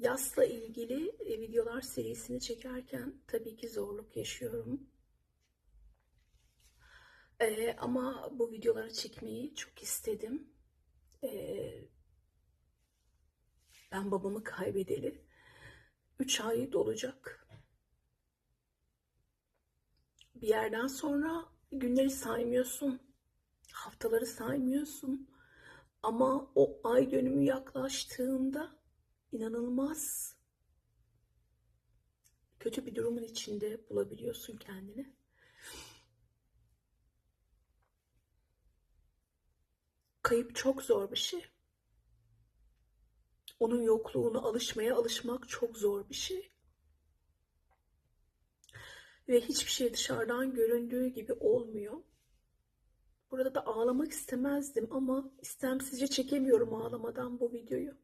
Yasla ilgili e, videolar serisini çekerken tabii ki zorluk yaşıyorum. Ee, ama bu videoları çekmeyi çok istedim. Ee, ben babamı kaybedeli 3 ay dolacak. Bir yerden sonra günleri saymıyorsun, haftaları saymıyorsun. Ama o ay dönümü yaklaştığında inanılmaz kötü bir durumun içinde bulabiliyorsun kendini. Kayıp çok zor bir şey. Onun yokluğuna alışmaya alışmak çok zor bir şey. Ve hiçbir şey dışarıdan göründüğü gibi olmuyor. Burada da ağlamak istemezdim ama istemsizce çekemiyorum ağlamadan bu videoyu.